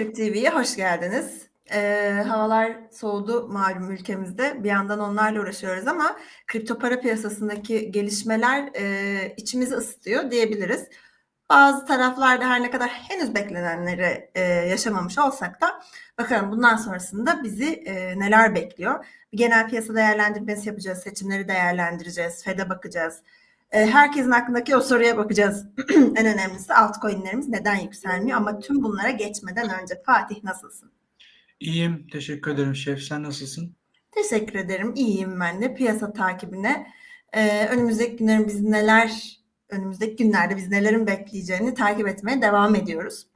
Türk TV'ye hoş geldiniz. Ee, havalar soğudu malum ülkemizde. Bir yandan onlarla uğraşıyoruz ama kripto para piyasasındaki gelişmeler e, içimizi ısıtıyor diyebiliriz. Bazı taraflarda her ne kadar henüz beklenenleri e, yaşamamış olsak da bakalım bundan sonrasında bizi e, neler bekliyor. Genel piyasa değerlendirmesi yapacağız, seçimleri değerlendireceğiz, FED'e bakacağız. E, herkesin aklındaki o soruya bakacağız. en önemlisi altcoin'lerimiz neden yükselmiyor? Ama tüm bunlara geçmeden önce Fatih nasılsın? İyiyim. Teşekkür ederim şef. Sen nasılsın? Teşekkür ederim. İyiyim ben de. Piyasa takibine e, önümüzdeki günlerin biz neler, önümüzdeki günlerde biz nelerin bekleyeceğini takip etmeye devam ediyoruz.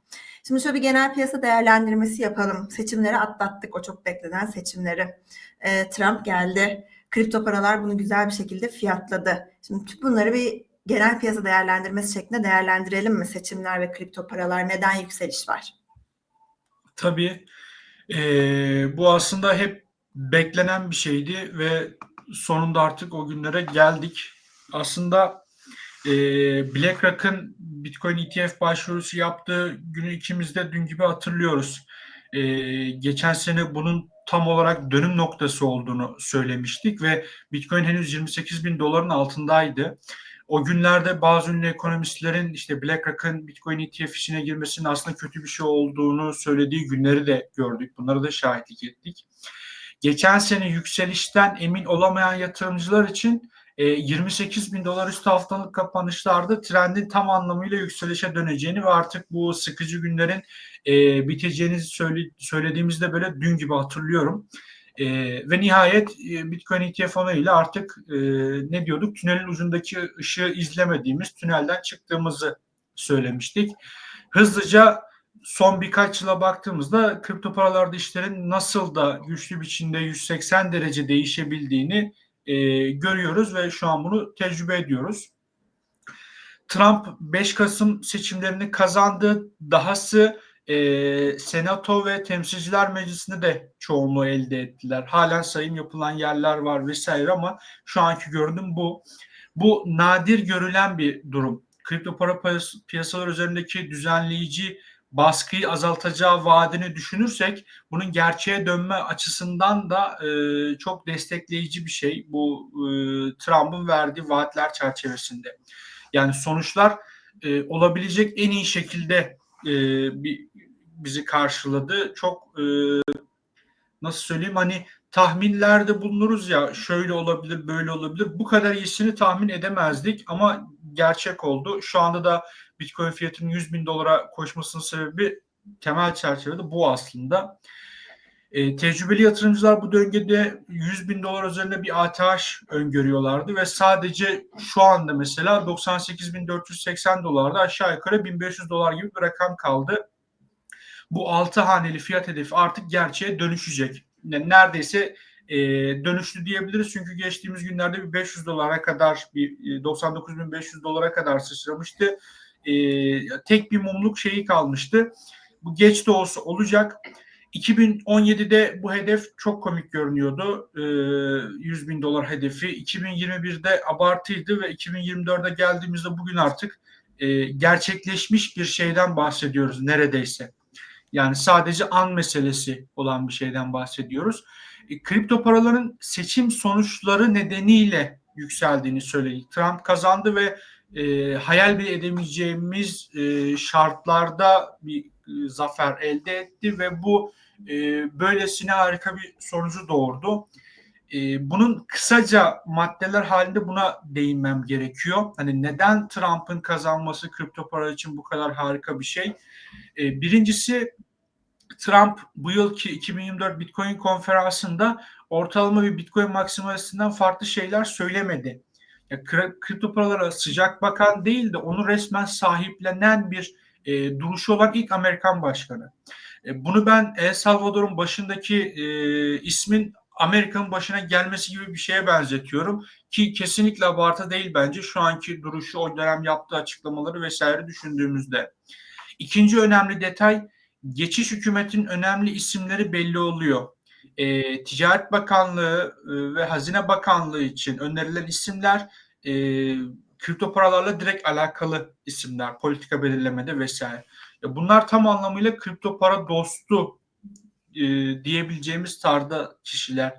Şimdi şöyle bir genel piyasa değerlendirmesi yapalım. Seçimleri atlattık, o çok beklenen seçimleri. E, Trump geldi. Kripto paralar bunu güzel bir şekilde fiyatladı. Şimdi tüm bunları bir genel piyasa değerlendirmesi şeklinde değerlendirelim mi? Seçimler ve kripto paralar neden yükseliş var? Tabii. Ee, bu aslında hep beklenen bir şeydi ve sonunda artık o günlere geldik. Aslında e, BlackRock'ın Bitcoin ETF başvurusu yaptığı günü ikimiz de dün gibi hatırlıyoruz. E, geçen sene bunun tam olarak dönüm noktası olduğunu söylemiştik ve Bitcoin henüz 28 bin doların altındaydı. O günlerde bazı ünlü ekonomistlerin işte BlackRock'ın Bitcoin ETF içine girmesinin aslında kötü bir şey olduğunu söylediği günleri de gördük. Bunlara da şahitlik ettik. Geçen sene yükselişten emin olamayan yatırımcılar için 28 bin dolar üstü haftalık kapanışlarda trendin tam anlamıyla yükselişe döneceğini ve artık bu sıkıcı günlerin biteceğini söylediğimizde böyle dün gibi hatırlıyorum. E, ve nihayet e, Bitcoin ETF ile artık e, ne diyorduk? Tünelin ucundaki ışığı izlemediğimiz tünelden çıktığımızı söylemiştik. Hızlıca son birkaç yıla baktığımızda kripto paralarda işlerin nasıl da güçlü biçimde 180 derece değişebildiğini e, görüyoruz ve şu an bunu tecrübe ediyoruz. Trump 5 Kasım seçimlerini kazandı. Dahası e, Senato ve Temsilciler Meclisi'nde de çoğunluğu elde ettiler. Halen sayım yapılan yerler var vesaire ama şu anki görünüm bu. Bu nadir görülen bir durum. Kripto para piyasalar üzerindeki düzenleyici baskıyı azaltacağı vaadini düşünürsek bunun gerçeğe dönme açısından da e, çok destekleyici bir şey bu e, Trump'ın verdiği vaatler çerçevesinde. Yani sonuçlar e, olabilecek en iyi şekilde e, bir, bizi karşıladı. Çok e, nasıl söyleyeyim hani tahminlerde bulunuruz ya şöyle olabilir böyle olabilir. Bu kadar iyisini tahmin edemezdik ama gerçek oldu. Şu anda da Bitcoin fiyatının 100 bin dolara koşmasının sebebi temel çerçevede bu aslında. E, tecrübeli yatırımcılar bu döngede 100 bin dolar üzerinde bir ATH öngörüyorlardı ve sadece şu anda mesela 98.480 dolarda aşağı yukarı 1500 dolar gibi bir rakam kaldı. Bu 6 haneli fiyat hedefi artık gerçeğe dönüşecek. Yani neredeyse e, dönüştü diyebiliriz çünkü geçtiğimiz günlerde bir 500 dolara kadar bir 99.500 dolara kadar sıçramıştı. E, tek bir mumluk şeyi kalmıştı. Bu geç de olsa olacak. 2017'de bu hedef çok komik görünüyordu. E, 100 bin dolar hedefi. 2021'de abartıydı ve 2024'de geldiğimizde bugün artık e, gerçekleşmiş bir şeyden bahsediyoruz neredeyse. Yani sadece an meselesi olan bir şeyden bahsediyoruz. E, kripto paraların seçim sonuçları nedeniyle yükseldiğini söyledi. Trump kazandı ve e, hayal bile edemeyeceğimiz e, şartlarda bir e, zafer elde etti ve bu e, böylesine harika bir sonucu doğurdu. E, bunun kısaca maddeler halinde buna değinmem gerekiyor. Hani neden Trump'ın kazanması kripto para için bu kadar harika bir şey? E, birincisi Trump bu yılki 2024 Bitcoin konferansında ortalama bir Bitcoin maksimalisinden farklı şeyler söylemedi. Ya, kripto paralara sıcak bakan değil de onu resmen sahiplenen bir e, duruşu olan ilk Amerikan başkanı. E, bunu ben El Salvador'un başındaki e, ismin Amerika'nın başına gelmesi gibi bir şeye benzetiyorum. Ki kesinlikle abartı değil bence şu anki duruşu, o dönem yaptığı açıklamaları vesaire düşündüğümüzde. İkinci önemli detay geçiş hükümetin önemli isimleri belli oluyor. E, Ticaret Bakanlığı e, ve Hazine Bakanlığı için önerilen isimler e, kripto paralarla direkt alakalı isimler, politika belirlemede vesaire. Ya bunlar tam anlamıyla kripto para dostu e, diyebileceğimiz tarzda kişiler.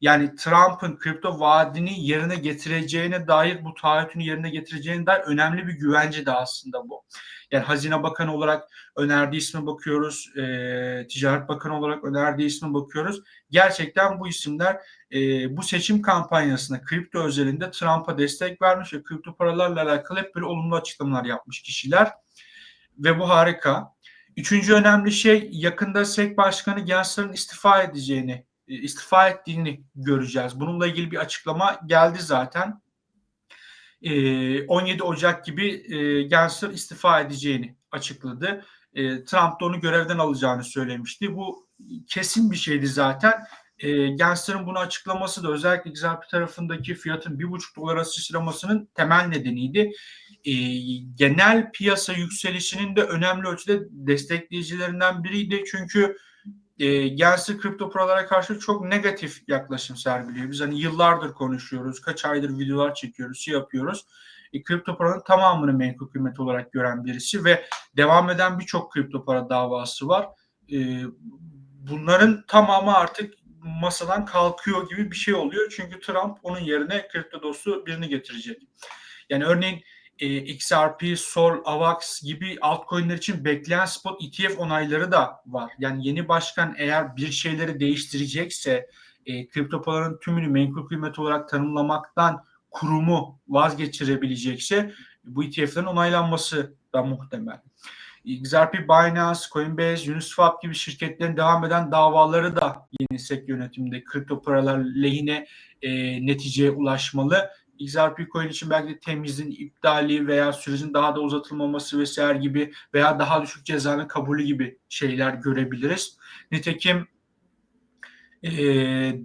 Yani Trump'ın kripto vaadini yerine getireceğine dair bu taahhütünü yerine getireceğine dair önemli bir güvence de aslında bu. Yani Hazine Bakanı olarak önerdiği isme bakıyoruz, e, Ticaret Bakanı olarak önerdiği isme bakıyoruz. Gerçekten bu isimler e, bu seçim kampanyasında kripto özelinde Trump'a destek vermiş ve kripto paralarla alakalı hep böyle olumlu açıklamalar yapmış kişiler. Ve bu harika. Üçüncü önemli şey yakında SEC Başkanı Gensler'ın istifa edeceğini, e, istifa ettiğini göreceğiz. Bununla ilgili bir açıklama geldi zaten. E, 17 Ocak gibi e, Gensler istifa edeceğini açıkladı. E, Trump da onu görevden alacağını söylemişti. Bu kesin bir şeydi zaten. E, Gensler'ın bunu açıklaması da özellikle XRP tarafındaki fiyatın 1,5 dolara sıçramasının temel nedeniydi. E, genel piyasa yükselişinin de önemli ölçüde destekleyicilerinden biriydi. Çünkü e, Gensler kripto paralara karşı çok negatif yaklaşım sergiliyor. Biz hani yıllardır konuşuyoruz, kaç aydır videolar çekiyoruz, şey yapıyoruz. E, kripto paranın tamamını menkul kıymet olarak gören birisi ve devam eden birçok kripto para davası var. E, bunların tamamı artık masadan kalkıyor gibi bir şey oluyor. Çünkü Trump onun yerine kripto dostu birini getirecek. Yani örneğin e, XRP, Sol, AVAX gibi altcoin'ler için bekleyen spot ETF onayları da var. Yani yeni başkan eğer bir şeyleri değiştirecekse e, kripto paraların tümünü menkul kıymet olarak tanımlamaktan kurumu vazgeçirebilecekse bu ETF'lerin onaylanması da muhtemel. XRP, Binance, Coinbase, Uniswap gibi şirketlerin devam eden davaları da yeni SEC yönetiminde kripto paralar lehine e, neticeye ulaşmalı. XRP coin için belki de temizliğin iptali veya sürecin daha da uzatılmaması vesaire gibi veya daha düşük cezanın kabulü gibi şeyler görebiliriz. Nitekim e,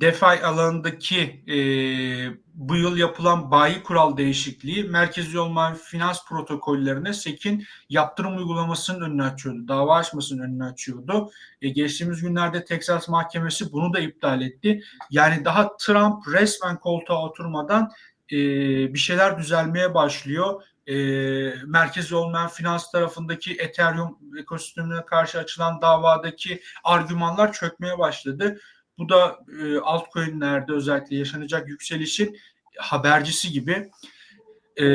DeFi alanındaki e, bu yıl yapılan bayi kural değişikliği merkezi olmayan finans protokollerine SEC'in yaptırım uygulamasının önünü açıyordu. Dava açmasının önünü açıyordu. E, geçtiğimiz günlerde Texas Mahkemesi bunu da iptal etti. Yani daha Trump resmen koltuğa oturmadan e, bir şeyler düzelmeye başlıyor. E, merkezi olmayan finans tarafındaki Ethereum ekosistemine karşı açılan davadaki argümanlar çökmeye başladı. Bu da e, altcoin'lerde özellikle yaşanacak yükselişin habercisi gibi. E,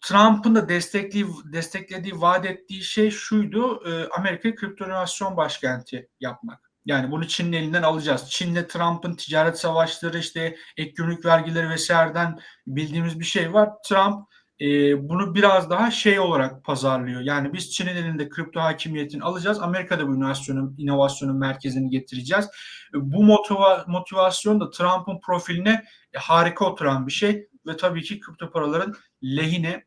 Trump'ın da desteklediği, desteklediği, vaat ettiği şey şuydu, e, Amerika'yı kripto inovasyon başkenti yapmak. Yani bunu Çin'in elinden alacağız. Çin'le Trump'ın ticaret savaşları, işte ek gümrük vergileri vesaireden bildiğimiz bir şey var. Trump e, bunu biraz daha şey olarak pazarlıyor. Yani biz Çin'in elinde kripto hakimiyetini alacağız. Amerika'da bu inovasyonun, inovasyonun merkezini getireceğiz. Bu motiva, motivasyon da Trump'ın profiline e, harika oturan bir şey ve tabii ki kripto paraların lehine.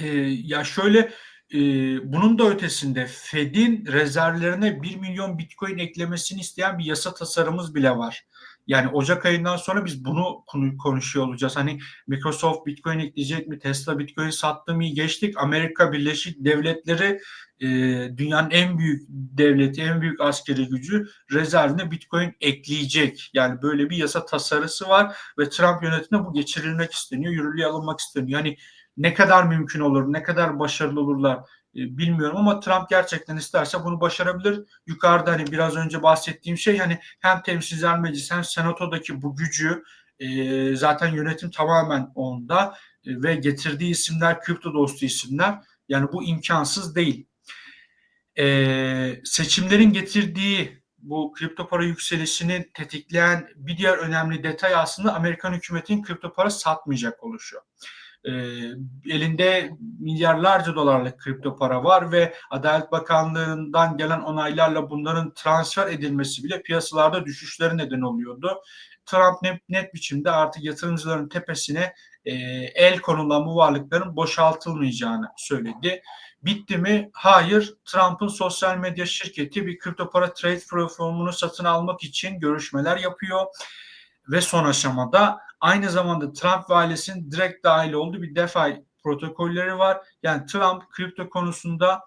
E, ya şöyle e, bunun da ötesinde Fed'in rezervlerine 1 milyon Bitcoin eklemesini isteyen bir yasa tasarımız bile var. Yani Ocak ayından sonra biz bunu konuşuyor olacağız. Hani Microsoft Bitcoin ekleyecek mi? Tesla Bitcoin sattı mı? Geçtik. Amerika Birleşik Devletleri e, dünyanın en büyük devleti, en büyük askeri gücü rezervine Bitcoin ekleyecek. Yani böyle bir yasa tasarısı var ve Trump yönetiminde bu geçirilmek isteniyor, yürürlüğe alınmak isteniyor. Yani ne kadar mümkün olur, ne kadar başarılı olurlar e, bilmiyorum ama Trump gerçekten isterse bunu başarabilir. Yukarıda hani biraz önce bahsettiğim şey hani hem temsilciler meclis hem senatodaki bu gücü e, zaten yönetim tamamen onda e, ve getirdiği isimler kripto dostu isimler. Yani bu imkansız değil. Seçimlerin getirdiği bu kripto para yükselişini tetikleyen bir diğer önemli detay aslında Amerikan hükümetinin kripto para satmayacak oluşu e, elinde milyarlarca dolarlık kripto para var ve Adalet Bakanlığı'ndan gelen onaylarla bunların transfer edilmesi bile piyasalarda düşüşleri neden oluyordu. Trump net, net biçimde artık yatırımcıların tepesine e, el konulan bu varlıkların boşaltılmayacağını söyledi. Bitti mi? Hayır. Trump'ın sosyal medya şirketi bir kripto para trade platformunu satın almak için görüşmeler yapıyor ve son aşamada aynı zamanda Trump ve ailesinin direkt dahil olduğu bir DeFi protokolleri var. Yani Trump kripto konusunda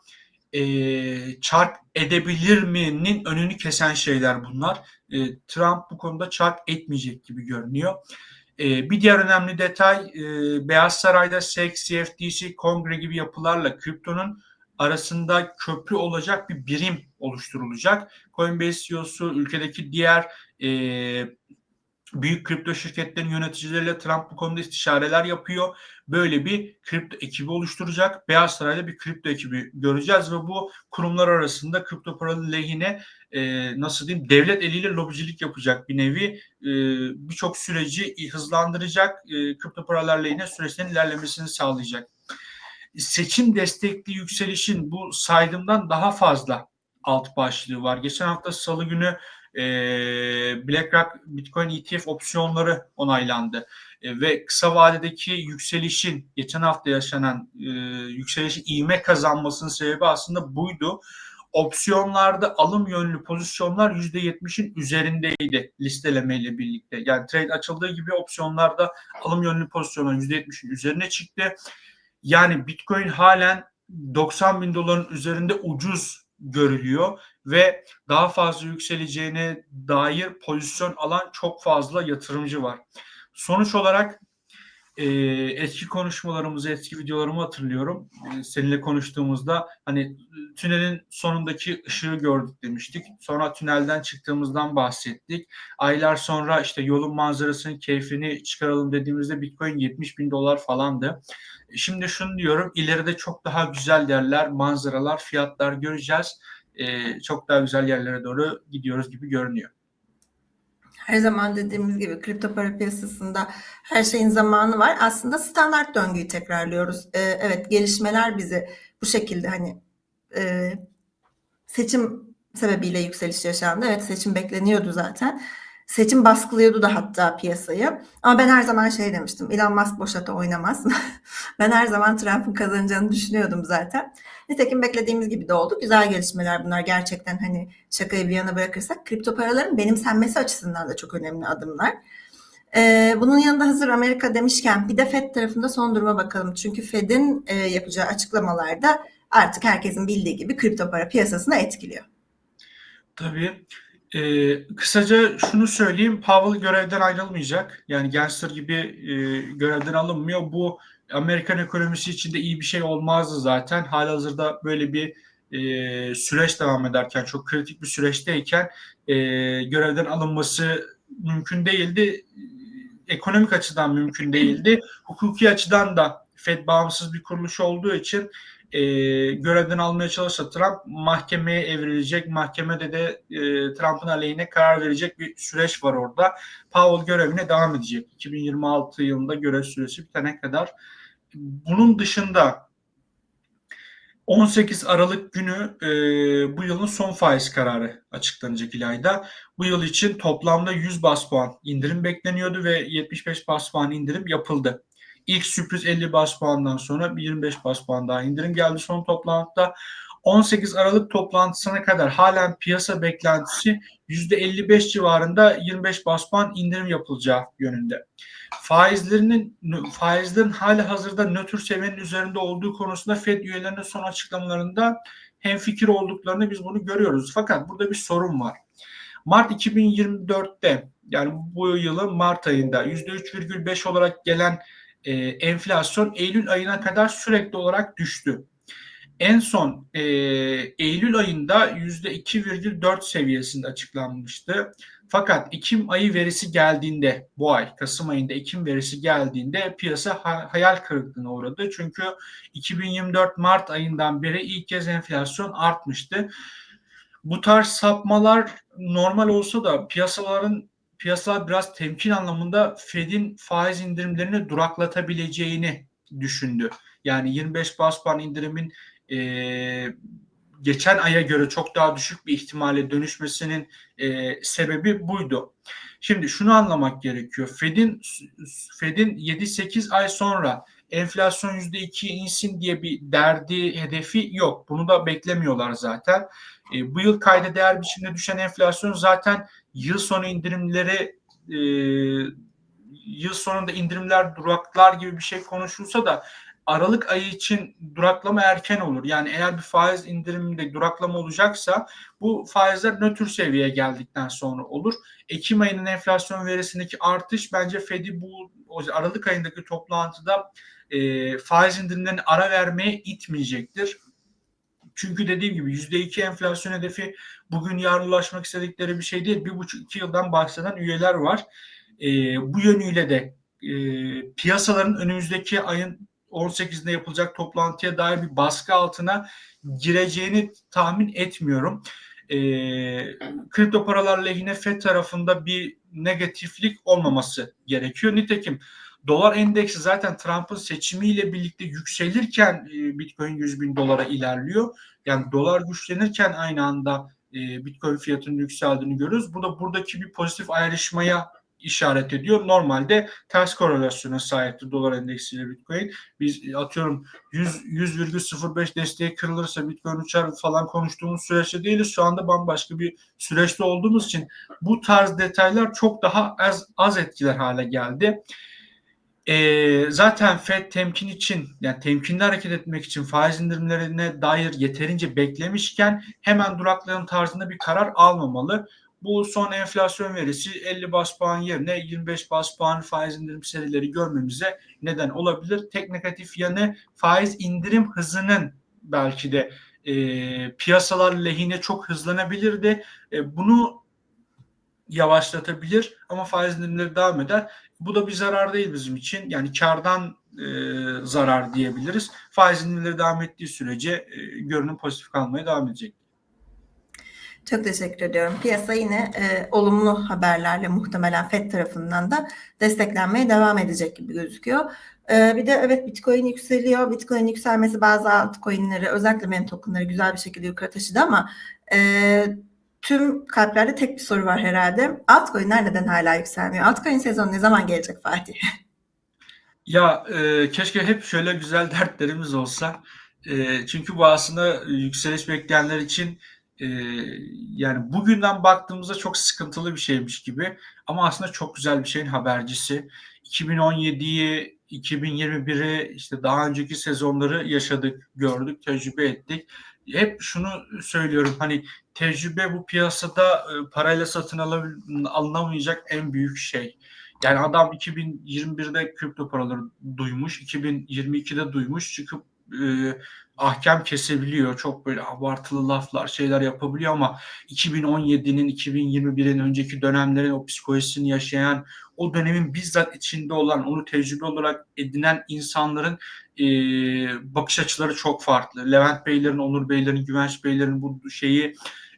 e, çark edebilir mi'nin önünü kesen şeyler bunlar. E, Trump bu konuda çark etmeyecek gibi görünüyor. E, bir diğer önemli detay e, Beyaz Saray'da SEC, CFTC, Kongre gibi yapılarla kriptonun arasında köprü olacak bir birim oluşturulacak. Coinbase CEO'su ülkedeki diğer e, büyük kripto şirketlerin yöneticileriyle Trump bu konuda istişareler yapıyor. Böyle bir kripto ekibi oluşturacak. Beyaz Saray'da bir kripto ekibi göreceğiz ve bu kurumlar arasında kripto paralı lehine e, nasıl diyeyim devlet eliyle lobicilik yapacak bir nevi e, birçok süreci hızlandıracak e, kripto paralar lehine süreçlerin ilerlemesini sağlayacak. Seçim destekli yükselişin bu saydığımdan daha fazla alt başlığı var. Geçen hafta salı günü e, BlackRock Bitcoin ETF opsiyonları onaylandı. E, ve kısa vadedeki yükselişin geçen hafta yaşanan e, yükselişin ivme kazanmasının sebebi aslında buydu. Opsiyonlarda alım yönlü pozisyonlar %70'in üzerindeydi listelemeyle birlikte. Yani trade açıldığı gibi opsiyonlarda alım yönlü pozisyonlar %70'in üzerine çıktı. Yani Bitcoin halen 90 bin doların üzerinde ucuz görülüyor ve daha fazla yükseleceğine dair pozisyon alan çok fazla yatırımcı var. Sonuç olarak e, eski konuşmalarımızı, eski videolarımı hatırlıyorum. E, seninle konuştuğumuzda hani tünelin sonundaki ışığı gördük demiştik. Sonra tünelden çıktığımızdan bahsettik. Aylar sonra işte yolun manzarasının keyfini çıkaralım dediğimizde Bitcoin 70 bin dolar falandı. Şimdi şunu diyorum, ileride çok daha güzel yerler, manzaralar, fiyatlar göreceğiz. E, çok daha güzel yerlere doğru gidiyoruz gibi görünüyor. Her zaman dediğimiz gibi kripto para piyasasında her şeyin zamanı var. Aslında standart döngüyü tekrarlıyoruz. Ee, evet gelişmeler bizi bu şekilde hani e, seçim sebebiyle yükseliş yaşandı. Evet seçim bekleniyordu zaten. Seçim baskılıyordu da hatta piyasayı. Ama ben her zaman şey demiştim. Elon Musk boşata oynamaz. ben her zaman Trump'ın kazanacağını düşünüyordum zaten. Nitekim beklediğimiz gibi de oldu. Güzel gelişmeler bunlar. Gerçekten hani şakayı bir yana bırakırsak kripto paraların benimsenmesi açısından da çok önemli adımlar. Ee, bunun yanında hazır Amerika demişken bir de FED tarafında son duruma bakalım. Çünkü FED'in e, yapacağı açıklamalarda artık herkesin bildiği gibi kripto para piyasasını etkiliyor. Tabii. Ee, kısaca şunu söyleyeyim. Powell görevden ayrılmayacak. Yani Gensler gibi e, görevden alınmıyor. Bu Amerikan ekonomisi için de iyi bir şey olmazdı zaten. Halihazırda böyle bir e, süreç devam ederken, çok kritik bir süreçteyken e, görevden alınması mümkün değildi. Ekonomik açıdan mümkün değildi. Hukuki açıdan da FED bağımsız bir kuruluş olduğu için e, görevden almaya çalışsa Trump mahkemeye evrilecek. Mahkemede de e, Trump'ın aleyhine karar verecek bir süreç var orada. Powell görevine devam edecek. 2026 yılında görev süresi bitene kadar. Bunun dışında 18 Aralık günü e, bu yılın son faiz kararı açıklanacak ilayda. Bu yıl için toplamda 100 bas puan indirim bekleniyordu ve 75 bas puan indirim yapıldı. İlk sürpriz 50 bas puandan sonra bir 25 bas puan daha indirim geldi son toplantıda. 18 Aralık toplantısına kadar halen piyasa beklentisi %55 civarında 25 bas puan indirim yapılacağı yönünde. Faizlerinin faizlerin hali hazırda nötr seviyenin üzerinde olduğu konusunda Fed üyelerinin son açıklamalarında hem fikir olduklarını biz bunu görüyoruz. Fakat burada bir sorun var. Mart 2024'te yani bu yılın Mart ayında %3,5 olarak gelen e, enflasyon Eylül ayına kadar sürekli olarak düştü. En son e, Eylül ayında %2,4 seviyesinde açıklanmıştı. Fakat Ekim ayı verisi geldiğinde bu ay Kasım ayında Ekim verisi geldiğinde piyasa hayal kırıklığına uğradı. Çünkü 2024 Mart ayından beri ilk kez enflasyon artmıştı. Bu tarz sapmalar normal olsa da piyasaların piyasalar biraz temkin anlamında Fed'in faiz indirimlerini duraklatabileceğini düşündü. Yani 25 bas puan indirimin e, geçen aya göre çok daha düşük bir ihtimale dönüşmesinin e, sebebi buydu. Şimdi şunu anlamak gerekiyor. Fed'in Fed'in 7-8 ay sonra enflasyon %2 insin diye bir derdi, hedefi yok. Bunu da beklemiyorlar zaten. E, bu yıl kayda değer biçimde düşen enflasyon zaten yıl sonu indirimleri e, yıl sonunda indirimler duraklar gibi bir şey konuşulsa da Aralık ayı için duraklama erken olur. Yani eğer bir faiz indiriminde duraklama olacaksa bu faizler nötr seviyeye geldikten sonra olur. Ekim ayının enflasyon verisindeki artış bence Fed'i bu Aralık ayındaki toplantıda e, faiz indirimlerine ara vermeye itmeyecektir. Çünkü dediğim gibi %2 enflasyon hedefi bugün yarın ulaşmak istedikleri bir şey değil. Bir buçuk iki yıldan bahseden üyeler var. E, bu yönüyle de e, piyasaların önümüzdeki ayın 18'inde yapılacak toplantıya dair bir baskı altına gireceğini tahmin etmiyorum. E, kripto paralar lehine FED tarafında bir negatiflik olmaması gerekiyor. Nitekim dolar endeksi zaten Trump'ın seçimiyle birlikte yükselirken e, Bitcoin 100 bin dolara ilerliyor. Yani dolar güçlenirken aynı anda e, Bitcoin fiyatının yükseldiğini görüyoruz. Bu da buradaki bir pozitif ayrışmaya işaret ediyor. Normalde ters korelasyona sahipti dolar endeksiyle Bitcoin. Biz atıyorum 100 100,05 desteği kırılırsa Bitcoin uçar falan konuştuğumuz süreçte değiliz. Şu anda bambaşka bir süreçte olduğumuz için bu tarz detaylar çok daha az, az etkiler hale geldi. E, zaten FED temkin için yani temkinli hareket etmek için faiz indirimlerine dair yeterince beklemişken hemen duraklayan tarzında bir karar almamalı. Bu son enflasyon verisi 50 bas puan yerine 25 bas puan faiz indirim serileri görmemize neden olabilir. Tek negatif yanı faiz indirim hızının belki de e, piyasalar lehine çok hızlanabilirdi. E, bunu yavaşlatabilir ama faiz indirimleri devam eder. Bu da bir zarar değil bizim için. Yani kardan e, zarar diyebiliriz. Faiz indirimleri devam ettiği sürece e, görünüm pozitif kalmaya devam edecek. Çok teşekkür ediyorum. Piyasa yine e, olumlu haberlerle muhtemelen FED tarafından da desteklenmeye devam edecek gibi gözüküyor. E, bir de evet Bitcoin yükseliyor. Bitcoin yükselmesi bazı altcoin'leri özellikle mem token'ları güzel bir şekilde yukarı taşıdı ama e, tüm kalplerde tek bir soru var herhalde. Altcoin'ler neden hala yükselmiyor? Altcoin sezonu ne zaman gelecek Fatih? Ya e, keşke hep şöyle güzel dertlerimiz olsa. E, çünkü bu aslında yükseliş bekleyenler için e, yani bugünden baktığımızda çok sıkıntılı bir şeymiş gibi ama aslında çok güzel bir şeyin habercisi. 2017'yi, 2021'i işte daha önceki sezonları yaşadık, gördük, tecrübe ettik. Hep şunu söylüyorum hani tecrübe bu piyasada e, parayla satın alınamayacak en büyük şey. Yani adam 2021'de kripto paraları duymuş, 2022'de duymuş, çıkıp e, ahkam kesebiliyor. Çok böyle abartılı laflar, şeyler yapabiliyor ama 2017'nin, 2021'in önceki dönemlerin o psikolojisini yaşayan, o dönemin bizzat içinde olan, onu tecrübe olarak edinen insanların e, bakış açıları çok farklı. Levent Beylerin, Onur Beylerin, Güvenç Beylerin bu şeyi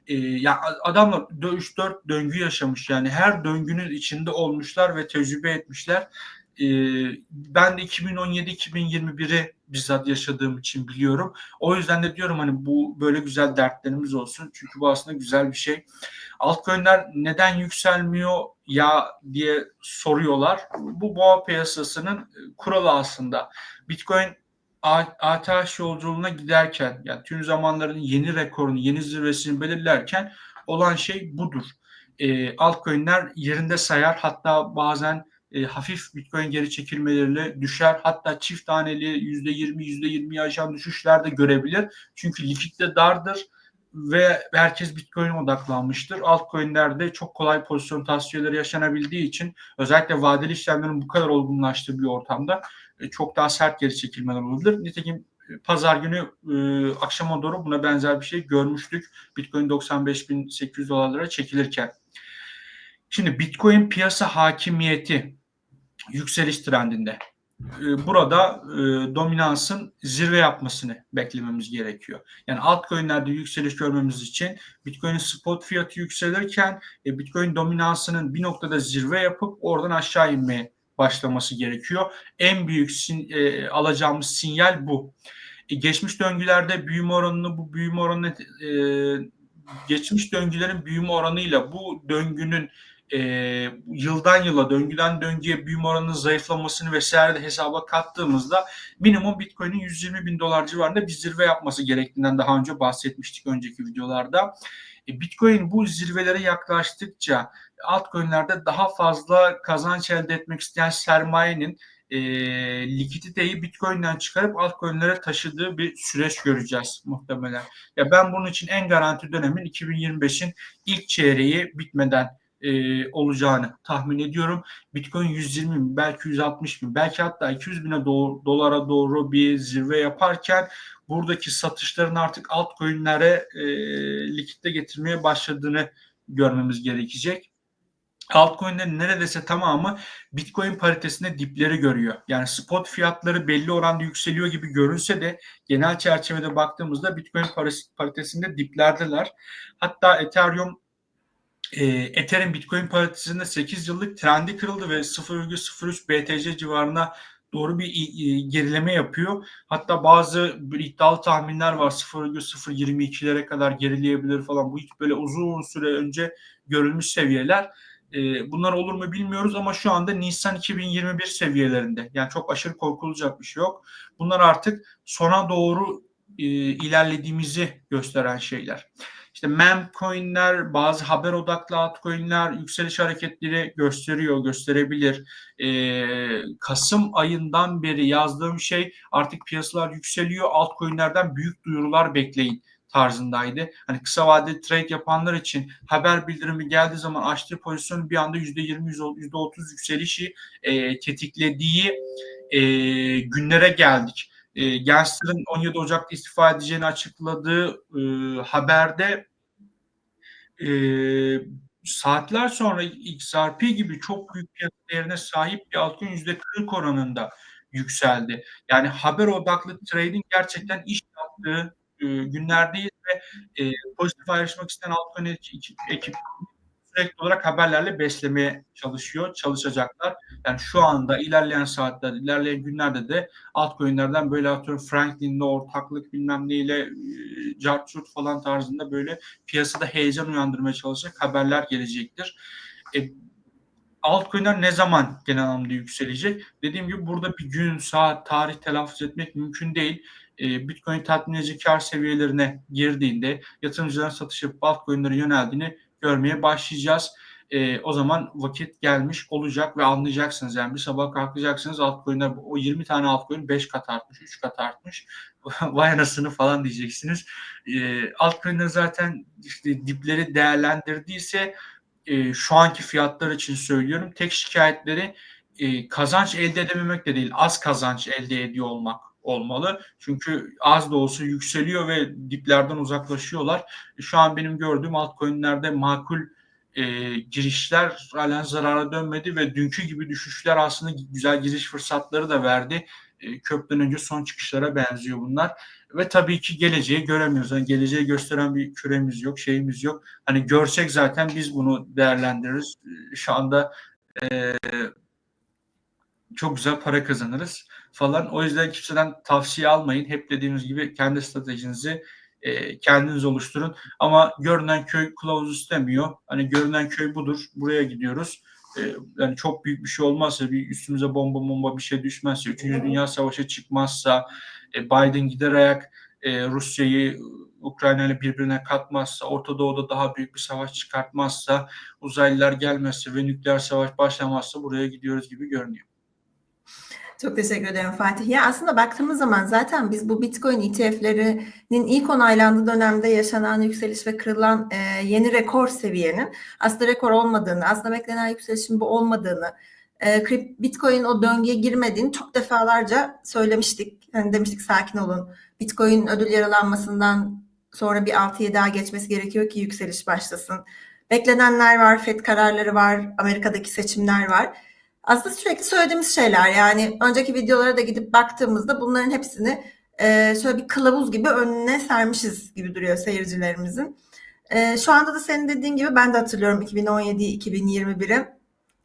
e, ya adamlar 3-4 döngü yaşamış yani her döngünün içinde olmuşlar ve tecrübe etmişler. E, ben de 2017-2021'i bizzat yaşadığım için biliyorum. O yüzden de diyorum hani bu böyle güzel dertlerimiz olsun. Çünkü bu aslında güzel bir şey. Altcoin'ler neden yükselmiyor ya diye soruyorlar. Bu boğa piyasasının kuralı aslında. Bitcoin ATH yolculuğuna giderken yani tüm zamanların yeni rekorunu, yeni zirvesini belirlerken olan şey budur. E, altcoin'ler yerinde sayar hatta bazen e, hafif Bitcoin geri çekilmeleriyle düşer. Hatta çift taneli %20 %20'yi aşan düşüşler de görebilir. Çünkü likitte dardır ve herkes Bitcoin'e odaklanmıştır. Altcoin'lerde çok kolay pozisyon tavsiyeleri yaşanabildiği için özellikle vadeli işlemlerin bu kadar olgunlaştığı bir ortamda e, çok daha sert geri çekilmeler olabilir. Nitekim e, pazar günü e, akşama doğru buna benzer bir şey görmüştük. Bitcoin 95.800 dolarlara çekilirken. Şimdi Bitcoin piyasa hakimiyeti yükseliş trendinde. E, burada e, dominansın zirve yapmasını beklememiz gerekiyor. Yani altcoin'lerde yükseliş görmemiz için Bitcoin'in spot fiyatı yükselirken e, Bitcoin dominansının bir noktada zirve yapıp oradan aşağı inmeye başlaması gerekiyor. En büyük sin, e, alacağımız sinyal bu. E, geçmiş döngülerde büyüme oranını bu büyüme oranı e, geçmiş döngülerin büyüme oranıyla bu döngünün e, yıldan yıla döngüden döngüye büyüme oranının zayıflamasını vesaire de hesaba kattığımızda minimum Bitcoin'in 120 bin dolar civarında bir zirve yapması gerektiğinden daha önce bahsetmiştik önceki videolarda. E, Bitcoin bu zirvelere yaklaştıkça altcoin'lerde daha fazla kazanç elde etmek isteyen sermayenin e, likiditeyi Bitcoin'den çıkarıp altcoin'lere taşıdığı bir süreç göreceğiz muhtemelen. Ya ben bunun için en garanti dönemin 2025'in ilk çeyreği bitmeden e, olacağını tahmin ediyorum. Bitcoin 120 bin, belki 160 bin, belki hatta 200 bine doğru, dolara doğru bir zirve yaparken buradaki satışların artık altcoin'lere e, likitte getirmeye başladığını görmemiz gerekecek. Altcoin'lerin neredeyse tamamı Bitcoin paritesinde dipleri görüyor. Yani spot fiyatları belli oranda yükseliyor gibi görünse de genel çerçevede baktığımızda Bitcoin paritesinde diplerdeler. Hatta Ethereum e, Ethereum Bitcoin paritesinde 8 yıllık trendi kırıldı ve 0,03 BTC civarına doğru bir gerileme yapıyor. Hatta bazı iddialı tahminler var 0,022'lere kadar gerileyebilir falan. Bu hiç böyle uzun süre önce görülmüş seviyeler. E, bunlar olur mu bilmiyoruz ama şu anda Nisan 2021 seviyelerinde. Yani çok aşırı korkulacak bir şey yok. Bunlar artık sona doğru e, ilerlediğimizi gösteren şeyler. İşte mem coinler, bazı haber odaklı altcoinler yükseliş hareketleri gösteriyor, gösterebilir. Ee, Kasım ayından beri yazdığım şey artık piyasalar yükseliyor. Altcoinlerden büyük duyurular bekleyin tarzındaydı. Hani kısa vadeli trade yapanlar için haber bildirimi geldiği zaman açtığı pozisyon bir anda %20, %30 yükselişi e, tetiklediği e, günlere geldik. E, Gensler'ın 17 Ocak'ta istifa edeceğini açıkladığı e, haberde e, saatler sonra XRP gibi çok büyük fiyat değerine sahip bir altcoin %40 oranında yükseldi. Yani haber odaklı trading gerçekten iş yaptığı e, günlerdeyiz ve e, pozitif ayrışmak isteyen altcoin ekip sürekli olarak haberlerle beslemeye çalışıyor, çalışacaklar. Yani şu anda ilerleyen saatler, ilerleyen günlerde de altcoin'lerden böyle atıyorum Franklin'le ortaklık bilmem neyle Jarchut falan tarzında böyle piyasada heyecan uyandırmaya çalışacak haberler gelecektir. E, altcoin'ler ne zaman genel anlamda yükselecek? Dediğim gibi burada bir gün, saat, tarih telaffuz etmek mümkün değil. Bitcoin tatmin edici kar seviyelerine girdiğinde yatırımcıların satış yapıp altcoin'lere yöneldiğini görmeye başlayacağız. E, o zaman vakit gelmiş olacak ve anlayacaksınız. Yani bir sabah kalkacaksınız altcoin'ler o 20 tane altcoin 5 kat artmış, 3 kat artmış. Vay anasını falan diyeceksiniz. E, altcoin'ler zaten işte dipleri değerlendirdiyse e, şu anki fiyatlar için söylüyorum. Tek şikayetleri e, kazanç elde edememek de değil, az kazanç elde ediyor olmak olmalı. Çünkü az da olsa yükseliyor ve diplerden uzaklaşıyorlar. Şu an benim gördüğüm altcoin'lerde makul e, girişler halen zarara dönmedi ve dünkü gibi düşüşler aslında güzel giriş fırsatları da verdi. E, köprüden önce son çıkışlara benziyor bunlar. Ve tabii ki geleceği göremiyoruz. Yani geleceği gösteren bir küremiz yok, şeyimiz yok. Hani görsek zaten biz bunu değerlendiririz. Şu anda e, çok güzel para kazanırız falan. O yüzden kimseden tavsiye almayın. Hep dediğimiz gibi kendi stratejinizi e, kendiniz oluşturun. Ama görünen köy kılavuz istemiyor. Hani görünen köy budur. Buraya gidiyoruz. E, yani çok büyük bir şey olmazsa, bir üstümüze bomba bomba bir şey düşmezse, 3. Dünya Savaşı çıkmazsa, e, Biden gider ayak e, Rusya'yı Ukrayna ile birbirine katmazsa, Orta Doğu'da daha büyük bir savaş çıkartmazsa, uzaylılar gelmezse ve nükleer savaş başlamazsa buraya gidiyoruz gibi görünüyor. Çok teşekkür ederim Fatih. Ya aslında baktığımız zaman zaten biz bu Bitcoin ETF'lerinin ilk onaylandığı dönemde yaşanan yükseliş ve kırılan e, yeni rekor seviyenin aslında rekor olmadığını, aslında beklenen yükselişin bu olmadığını, e, Bitcoin o döngüye girmediğini çok defalarca söylemiştik. Hani demiştik sakin olun. Bitcoin ödül yaralanmasından sonra bir 6-7 ay geçmesi gerekiyor ki yükseliş başlasın. Beklenenler var, FED kararları var, Amerika'daki seçimler var aslında sürekli söylediğimiz şeyler yani önceki videolara da gidip baktığımızda bunların hepsini e, şöyle bir kılavuz gibi önüne sermişiz gibi duruyor seyircilerimizin. E, şu anda da senin dediğin gibi ben de hatırlıyorum 2017-2021'i.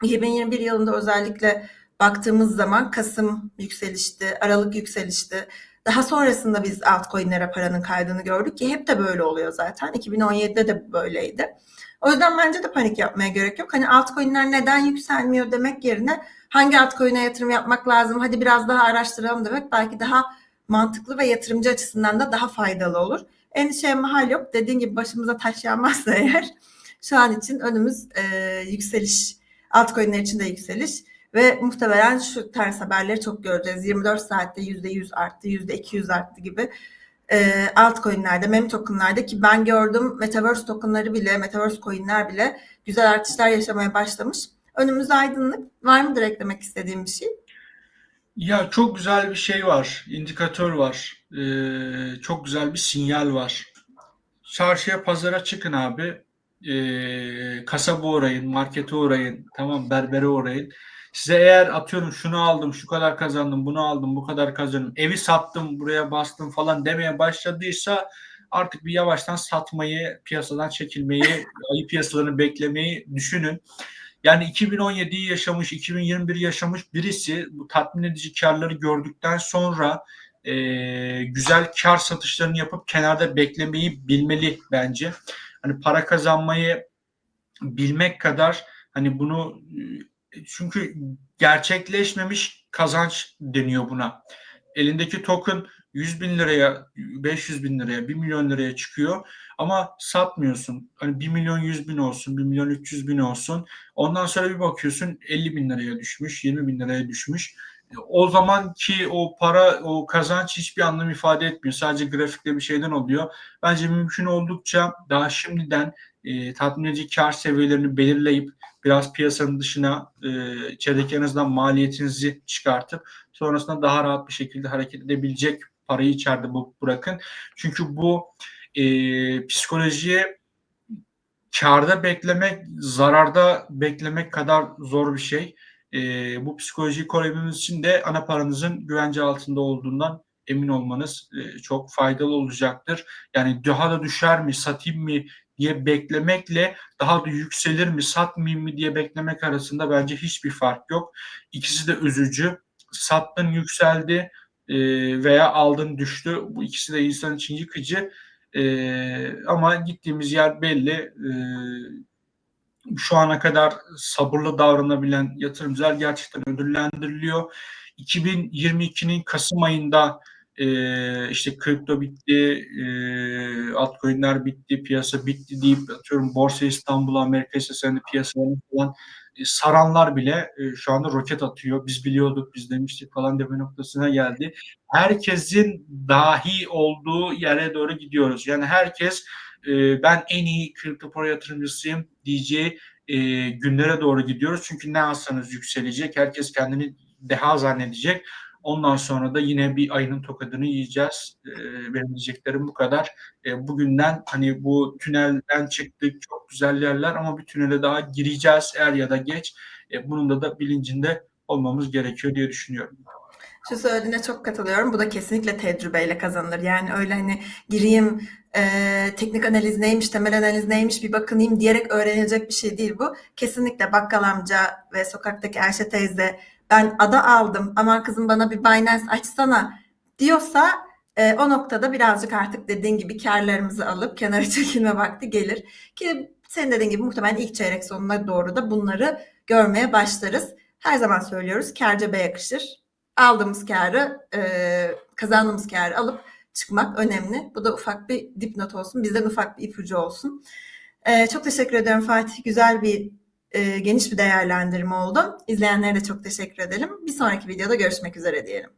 2021 yılında özellikle baktığımız zaman Kasım yükselişti, Aralık yükselişti. Daha sonrasında biz altcoin'lere paranın kaydığını gördük ki hep de böyle oluyor zaten. 2017'de de böyleydi. O yüzden bence de panik yapmaya gerek yok. Hani altcoin'ler neden yükselmiyor demek yerine hangi altcoin'e yatırım yapmak lazım? Hadi biraz daha araştıralım demek belki daha mantıklı ve yatırımcı açısından da daha faydalı olur. Endişeye mahal yok. Dediğin gibi başımıza taş yağmazsa eğer şu an için önümüz e, yükseliş, altcoin'ler için de yükseliş. Ve muhtemelen şu ters haberleri çok göreceğiz. 24 saatte %100 arttı, %200 arttı gibi e, altcoin'lerde, meme token'larda ki ben gördüm Metaverse token'ları bile, Metaverse coin'ler bile güzel artışlar yaşamaya başlamış. Önümüzde aydınlık. Var mıdır eklemek istediğim bir şey? Ya çok güzel bir şey var, indikatör var, Ee, çok güzel bir sinyal var. Çarşıya, pazara çıkın abi, Ee, kasaba uğrayın, markete uğrayın, tamam berbere uğrayın. Size eğer atıyorum şunu aldım, şu kadar kazandım, bunu aldım, bu kadar kazandım, evi sattım, buraya bastım falan demeye başladıysa artık bir yavaştan satmayı, piyasadan çekilmeyi, ayı piyasalarını beklemeyi düşünün. Yani 2017'yi yaşamış, 2021'i yaşamış birisi bu tatmin edici karları gördükten sonra e, güzel kar satışlarını yapıp kenarda beklemeyi bilmeli bence. Hani para kazanmayı bilmek kadar hani bunu çünkü gerçekleşmemiş kazanç deniyor buna. Elindeki token 100 bin liraya, 500 bin liraya, 1 milyon liraya çıkıyor ama satmıyorsun. Hani 1 milyon 100 bin olsun, 1 milyon 300 bin olsun. Ondan sonra bir bakıyorsun 50 bin liraya düşmüş, 20 bin liraya düşmüş. O zaman ki o para, o kazanç hiçbir anlam ifade etmiyor. Sadece grafikte bir şeyden oluyor. Bence mümkün oldukça daha şimdiden e, tatmin edici kar seviyelerini belirleyip biraz piyasanın dışına e, içerideki en azından maliyetinizi çıkartıp sonrasında daha rahat bir şekilde hareket edebilecek parayı içeride bu bırakın. Çünkü bu e, psikolojiye karda beklemek, zararda beklemek kadar zor bir şey. E, bu psikolojiyi koruyabilmeniz için de ana paranızın güvence altında olduğundan emin olmanız e, çok faydalı olacaktır. Yani daha da düşer mi, satayım mı diye beklemekle daha da yükselir mi, satmayayım mı diye beklemek arasında bence hiçbir fark yok. İkisi de üzücü. Sattın yükseldi e, veya aldın düştü. Bu ikisi de insan için yıkıcı. E, ama gittiğimiz yer belli. E, şu ana kadar sabırlı davranabilen yatırımcılar gerçekten ödüllendiriliyor. 2022'nin Kasım ayında e, işte kripto bitti, e, altcoin'ler bitti, piyasa bitti deyip atıyorum Borsa İstanbul, Amerika hisseslerinde piyasalarını falan e, saranlar bile e, şu anda roket atıyor. Biz biliyorduk, biz demiştik falan deme noktasına geldi. Herkesin dahi olduğu yere doğru gidiyoruz. Yani herkes e, ben en iyi kripto para yatırımcısıyım diyeceği e, günlere doğru gidiyoruz. Çünkü ne alsanız yükselecek. Herkes kendini deha zannedecek. Ondan sonra da yine bir ayının tokadını yiyeceğiz. E, benim diyeceklerim bu kadar. E, bugünden hani bu tünelden çıktık çok güzel yerler ama bir tünele daha gireceğiz er ya da geç. E, bunun da, da bilincinde olmamız gerekiyor diye düşünüyorum. Şu söylediğine çok katılıyorum. Bu da kesinlikle tecrübeyle kazanılır. Yani öyle hani gireyim e, teknik analiz neymiş, temel analiz neymiş bir bakınayım diyerek öğrenilecek bir şey değil bu. Kesinlikle bakkal amca ve sokaktaki Ayşe teyze ben ada aldım aman kızım bana bir Binance açsana diyorsa e, o noktada birazcık artık dediğin gibi karlarımızı alıp kenara çekilme vakti gelir. Ki senin dediğin gibi muhtemelen ilk çeyrek sonuna doğru da bunları görmeye başlarız. Her zaman söylüyoruz kar cebe yakışır. Aldığımız karı, e, kazandığımız karı alıp çıkmak önemli. Bu da ufak bir dipnot olsun. Bizden ufak bir ipucu olsun. E, çok teşekkür ediyorum Fatih. Güzel bir e, geniş bir değerlendirme oldu. İzleyenlere de çok teşekkür edelim. Bir sonraki videoda görüşmek üzere diyelim.